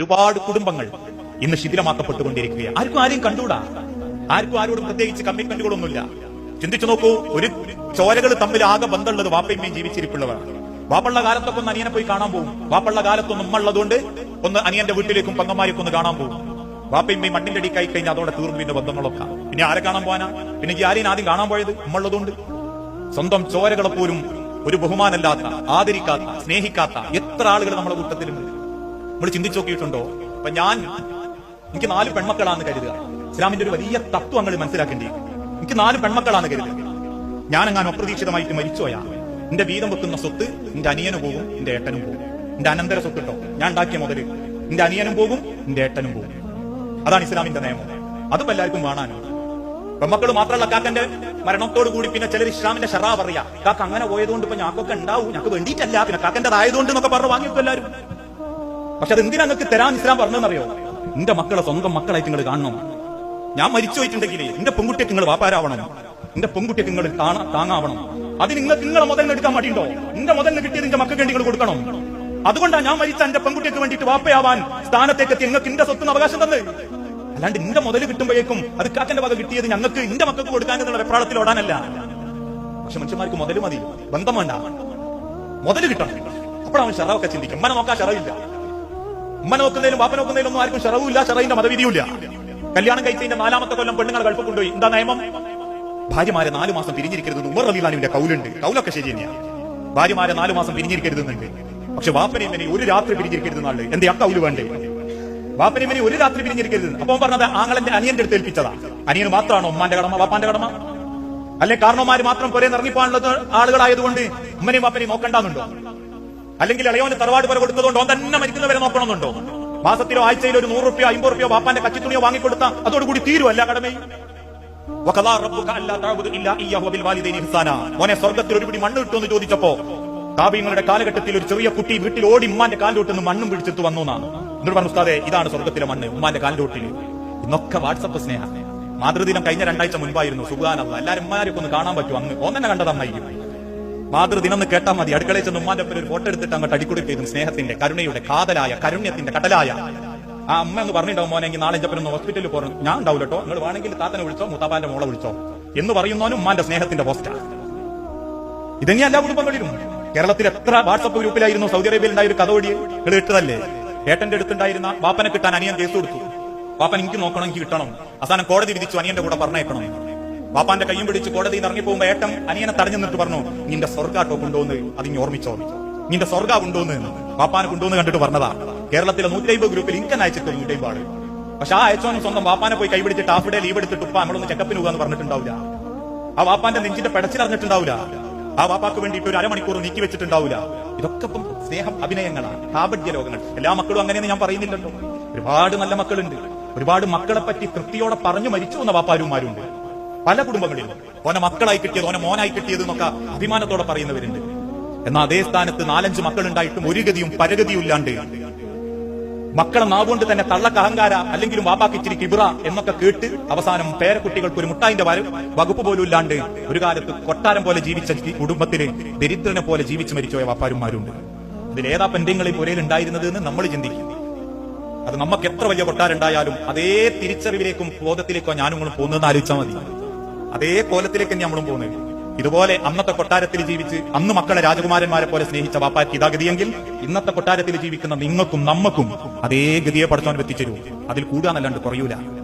ഒരുപാട് കുടുംബങ്ങൾ ഇന്ന് ശിഥിലമാക്കപ്പെട്ടുകൊണ്ടിരിക്കുകയാണ്. ആർക്കും ആരെയും കണ്ടുകൂടാ? ആർക്കും ആരോടും പ്രത്യേകിച്ച് കമ്മിറ്റ്മെന്റുകളൊന്നുമില്ല ചിന്തിച്ചു നോക്കൂ ഒരു ചോരകൾ തമ്മിൽ ആകെ ബന്ധമുള്ളത് വാപ്പയമ്മയും ജീവിച്ചിരിപ്പുള്ളവരാണ്. വാപ്പള്ള കാലത്തൊക്കെ ഒന്ന് അനിയനെ പോയി കാണാൻ പോകും വാപ്പള്ള കാലത്തൊന്നും ഉമ്മ ഉള്ളതുകൊണ്ട് ഒന്ന് അനിയന്റെ വീട്ടിലേക്കും പങ്കമാരിക്കും ഒന്ന് കാണാൻ പോകും വാപ്പയമ്മയും മണ്ണിന്റെ അടിക്കായി കഴിഞ്ഞാൽ അതോടെ തീർന്നു പിന്നെ ബന്ധങ്ങളൊക്കെ. പിന്നെ ആരെ കാണാൻ പോകാനാ പിന്നെ ഈ ആരെയും ആദ്യം കാണാൻ പോയത് ഉമ്മ ഉള്ളതുകൊണ്ട്. സ്വന്തം ചോരകളെ പോലും ഒരു ബഹുമാനല്ലാത്ത ആദരിക്കാത്ത സ്നേഹിക്കാത്ത എത്ര ആളുകൾ നമ്മുടെ കൂട്ടത്തിലുണ്ട്. നമ്മൾ ചിന്തിച്ചു നോക്കിയിട്ടുണ്ടോ? അപ്പൊ ഞാൻ എനിക്ക് നാല് പെൺമക്കളാന്ന് കരുതുക. ഇസ്ലാമിന്റെ ഒരു വലിയ തത്വങ്ങൾ മനസ്സിലാക്കേണ്ടി. എനിക്ക് നാല് പെൺമക്കളാന്ന് കരുതുക. ഞാൻ അങ്ങനെ അപ്രതീക്ഷിതമായിട്ട് മരിച്ചോയാ എന്റെ വീതം വെക്കുന്ന സ്വത്ത് എന്റെ അനിയന് പോകും എന്റെ ഏട്ടനും പോകും. എന്റെ അനന്തര സ്വത്ത് കേട്ടോ ഞാൻ ഉണ്ടാക്കിയ മുതൽ എന്റെ അനിയനും പോകും എന്റെ ഏട്ടനും പോകും. അതാണ് ഇസ്ലാമിന്റെ നിയമം. അതും എല്ലാവർക്കും കാണാനും പെൺമക്കൾ മാത്രമല്ല കാക്കന്റെ മരണത്തോട് കൂടി പിന്നെ ചിലർ ഇസ്ലാമിന്റെ ഷറാ പറയാ. കാക്ക അങ്ങനെ പോയതുകൊണ്ട് ഇപ്പൊ ഞാക്കൊക്കെ ഉണ്ടാവും. ഞങ്ങൾക്ക് വേണ്ടിയിട്ടല്ല. പിന്നെ കാക്കന്റെ ആയതുകൊണ്ട് എന്നൊക്കെ പറഞ്ഞു വാങ്ങിയപ്പോ എല്ലാവരും. പക്ഷെ അത് എന്തിനാ നിങ്ങൾക്ക് തരാൻ ഇസ്ലാം പറഞ്ഞെന്നറിയോ എന്റെ മക്കളെ സ്വന്തം മക്കളായിട്ട് നിങ്ങൾ കാണണം. ഞാൻ മരിച്ചു പോയിട്ടുണ്ടെങ്കിൽ എന്റെ പെൺകുട്ടിയൊക്കെ നിങ്ങൾ വാപ്പാരാവണം. എന്റെ പെൺകുട്ടിയൊക്കെ നിങ്ങൾ താങ്ങാവണം. അത് നിങ്ങൾ നിങ്ങളെ മുതലിന് എടുക്കാൻ മടിയുണ്ടോ? എന്റെ മുതലിന് കിട്ടിയത് എന്റെ മക്കൾക്ക് വേണ്ടി നിങ്ങൾ കൊടുക്കണം. അതുകൊണ്ടാണ് ഞാൻ മരിച്ച എന്റെ പെൺകുട്ടിക്ക് വേണ്ടിയിട്ട് വാപ്പയാവാൻ സ്ഥാനത്തേക്ക് എത്തി. നിങ്ങൾക്ക് എന്റെ സ്വത്തിന് അവകാശം തന്നെ. അല്ലാണ്ട് എന്റെ മുതൽ കിട്ടുമ്പോഴേക്കും അത് കാക്കന്റെ വക കിട്ടിയത് ഞങ്ങൾക്ക് എന്റെ മക്കൾക്ക് കൊടുക്കാൻ എന്നുള്ള വെപ്രാളത്തിൽ ഓടാനല്ല. പക്ഷെ മനുഷ്യന്മാർക്ക് മുതൽ മതി. ബന്ധം വേണ്ട. മുതൽ കിട്ടണം. അപ്പോഴവൻ ഷറവൊക്കെ ചിന്തിക്കും. മന നോക്കാൻ ഷറവില്ല. ഉമ്മ നോക്കുന്നതിലും വാപ്പ നോക്കുന്നതിലും ഒന്നും ആർക്കും ഷറവില്ല ഷറവിന്റെ മതവിധിയില്ല കല്യാണം കഴിച്ചതിന്റെ നാലാമത്തെ കൊല്ലം പെണ്ണുങ്ങൾ ഗൾഫ് കൊണ്ടുപോയി എന്താ നിയമം? ഭാര്യമാരെ നാലു മാസം പിരിഞ്ഞിരിക്കരുത് ഉമർ റബിലാനുവിന്റെ കൗലുണ്ട്. കൗലൊക്കെ ശരി തന്നെയാണ് ഭാര്യമാരെ നാലു മാസം പിരിഞ്ഞിരിക്കരുതെന്നുണ്ട്. പക്ഷെ വാപ്പനെയും ഒരു രാത്രി പിരിഞ്ഞിരിക്കരുതെന്നാണ് എന്റെ ആ കൗൽ വേണ്ടേ? വാപ്പനെയും ഇവനെ ഒരു രാത്രി പിരിഞ്ഞിരിക്കരുത് അപ്പൊ പറഞ്ഞത് ആങ്ങളന്റെ അനിയന്റെ അടുത്ത് ഏൽപ്പിച്ചതാ. അനിയന് മാത്രമാണോ ഉമ്മാന്റെ കടമ വാപ്പാന്റെ കടമ? അല്ലെ കാരണവന്മാര് മാത്രം പുരേ ഇറങ്ങിപ്പോകാനുള്ളത് ആളുകളായതുകൊണ്ട് ഉമ്മനെയും വാപ്പനെയും നോക്കണ്ടെന്നുണ്ടോ? അല്ലെങ്കിൽ ഇളയോന് തറവാട് വരെ കൊടുത്തതുകൊണ്ട് ഓൻ തന്നെ മരിക്കുന്നവരെ നോക്കണമെന്നുണ്ടോ? മാസത്തിലോ ആഴ്ചയിലോ ഒരു നൂറ് റുപ്യോ അമ്പത് റുപ്യോ ബാപ്പാന്റെ കച്ചിത്തുണിയോ വാങ്ങിക്കൊടുത്ത അതോടുകൂടി തീരുവല്ല കടമയും മോനെ സ്വർഗത്തിൽ ഒരു പിടി മണ്ണ് കിട്ടുമെന്ന് ചോദിച്ചപ്പോ കാവ്യങ്ങളുടെ കാലഘട്ടത്തിൽ ഒരു ചെറിയ കുട്ടി വീട്ടിൽ ഓടി ഉമ്മാന്റെ കാലിലോട്ട് മണ്ണും പിടിച്ചെത്തു വന്നു എന്നാണ്. എന്നിട്ട് പറഞ്ഞു ഉസ്താദെ ഇതാണ് സ്വർഗത്തിലെ മണ്ണ് ഉമ്മാന്റെ കാലിലോട്ടിൽ ഇന്നൊക്കെ വാട്സപ്പ് സ്നേഹ. മാതൃദിനം കഴിഞ്ഞ രണ്ടാഴ്ച മുൻപായിരുന്നു. സുഖാനല്ല എല്ലാരും ഉമ്മാരൊക്കെ ഒന്ന് കാണാൻ പറ്റും. അന്ന് ഒന്നെ കണ്ടത് മാതൃദിനം എന്ന് കേട്ടാൽ മതി. അടുക്കളയിൽ ചെന്ന് ഉമ്മാന്റെ ഒപ്പം ഒരു ഫോട്ടോ എടുത്തിട്ട് അങ്ങോട്ട് അടിക്കുടിപ്പിക്കും സ്നേഹത്തിന്റെ കരുണയുടെ കാതലായ കരുണ്യത്തിന്റെ കടലായ. ആ അമ്മ എന്ന് പറഞ്ഞിട്ടുണ്ടാവും മോനെ എങ്കിൽ നാളെ ജപ്പൻ ഒന്ന് ഹോസ്പിറ്റലിൽ പോകണം ഞാൻ ഉണ്ടാവില്ല നിങ്ങൾ വേണമെങ്കിൽ താത്തനെ വിളിച്ചോ മുത്താപ്പാന്റെ മോളെ വിളിച്ചോ എന്ന് പറയുന്നവനും ഉമ്മാന്റെ സ്നേഹത്തിന്റെ പോസ്റ്റാണ് ഇതന്നെ എല്ലാ കുടുംബങ്ങളിലും? കേരളത്തിൽ എത്ര വാട്സപ്പ് ഗ്രൂപ്പിലായിരുന്നു? സൗദി അറേബ്യയിൽ ഉണ്ടായ ഒരു കഥ ഓടി നിങ്ങൾ ഇട്ടതല്ലേ ഏട്ടന്റെ അടുത്തുണ്ടായിരുന്ന വാപ്പനെ കിട്ടാൻ അനിയൻ കേസ് കൊടുത്തു. വാപ്പൻ എനിക്ക് നോക്കണം എനിക്ക് കിട്ടണം. അവസാനം കോടതി വിധിച്ചു അനിയന്റെ കൂടെ പറഞ്ഞേക്കണം. വാപ്പാന്റെ കയ്യും പിടിച്ച് കോടതിയിൽ ഇറങ്ങി പോകുമ്പോ ഏട്ടം അനിയനെ തടഞ്ഞു നിന്നിട്ട് പറഞ്ഞു നിന്റെ സ്വർഗാട്ടോ കൊണ്ടുവന്ന്? അതിന് ഓർമ്മിച്ചോ? നിന്റെ സ്വർഗ കൊണ്ടുവന്ന്? വാപ്പാനെ കൊണ്ടുവന്ന് കണ്ടിട്ട് പറഞ്ഞതാ. കേരളത്തിലെ നൂറ്റമ്പത് ഗ്രൂപ്പിൽ ഇൻകൻ അയച്ചിട്ട് നൂറ്റമ്പത് പക്ഷെ ആ അയച്ചോനും സ്വന്തം വാപ്പാനെ പോയി കൈപിടിച്ചിട്ട് ഹാഫ് ഡേ ലീവ് എടുത്തിട്ട് ഉപ്പ നമ്മളൊന്ന് ചെക്കപ്പിന് പോകാന്ന് പറഞ്ഞിട്ടുണ്ടാവില്ല. ആ വാപ്പാന്റെ നെഞ്ചിന്റെ പെടച്ചിലറിഞ്ഞിട്ടുണ്ടാവില്ല ആ വാപ്പാക്ക് വേണ്ടിയിട്ട് ഒരു അരമണിക്കൂർ നീക്കി വെച്ചിട്ടുണ്ടാവില്ല. ഇതൊക്കെ ഇപ്പം സ്നേഹം അഭിനയങ്ങളാണ്. കാപഡ്യ ലോകങ്ങൾ. എല്ലാ മക്കളും അങ്ങനെയെന്ന് ഞാൻ പറയുന്നില്ലല്ലോ. ഒരുപാട് നല്ല മക്കളുണ്ട്. ഒരുപാട് മക്കളെ പറ്റി തൃപ്തിയോടെ പറഞ്ഞു മരിച്ചു വന്ന വാപ്പാരുമാരുണ്ട്. പല കുടുംബങ്ങളിലും ഓനെ മക്കളായി കിട്ടിയത് ഓനെ മോനായി കിട്ടിയത് എന്നൊക്കെ അഭിമാനത്തോടെ പറയുന്നവരുണ്ട്. എന്നാൽ അതേ സ്ഥാനത്ത് നാലഞ്ച് മക്കളുണ്ടായിട്ടും ഒരു ഗതിയും പരഗതിയും ഇല്ലാണ്ട് മക്കളെ നാവുകൊണ്ട് തന്നെ തള്ളക്ക് അഹങ്കാര അല്ലെങ്കിലും വാപ്പാക്കിച്ചിരി കിബ്ര എന്നൊക്കെ കേട്ട് അവസാനം പേരക്കുട്ടികൾക്ക് ഒരു മുട്ടായിന്റെ വകുപ്പ് പോലും ഇല്ലാണ്ട് ഒരു കാലത്ത് കൊട്ടാരം പോലെ ജീവിച്ച കുടുംബത്തിലെ ദരിദ്രനെ പോലെ ജീവിച്ചു മരിച്ചുപോയ വാപ്പാരുമാരുണ്ട് ഇതിൽ ഏതാ പെൻഡിങ്ങളിൽ പുരയിൽ ഉണ്ടായിരുന്നത് എന്ന് നമ്മൾ ചിന്തിക്കും. അത് നമുക്ക് എത്ര വലിയ കൊട്ടാരുണ്ടായാലും അതേ തിരിച്ചറിവിലേക്കും ബോധത്തിലേക്കോ ഞാനും പോകുന്നതെന്ന് ആലോചിച്ചാൽ മതി. അതേ കോലത്തിലേക്ക് തന്നെ നമ്മളും പോകുന്നത്. ഇതുപോലെ അന്നത്തെ കൊട്ടാരത്തിൽ ജീവിച്ച് അന്ന് മക്കളെ രാജകുമാരന്മാരെ പോലെ സ്നേഹിച്ച വാപ്പാക്ക് ഇതാഗതിയെങ്കിൽ ഇന്നത്തെ കൊട്ടാരത്തിൽ ജീവിക്കുന്ന നിങ്ങൾക്കും നമ്മക്കും അതേ ഗതിയെ പഠിച്ചവൻ എത്തിച്ചേരൂ. അതിൽ കൂടാന്നല്ലാണ്ട് കുറയൂല.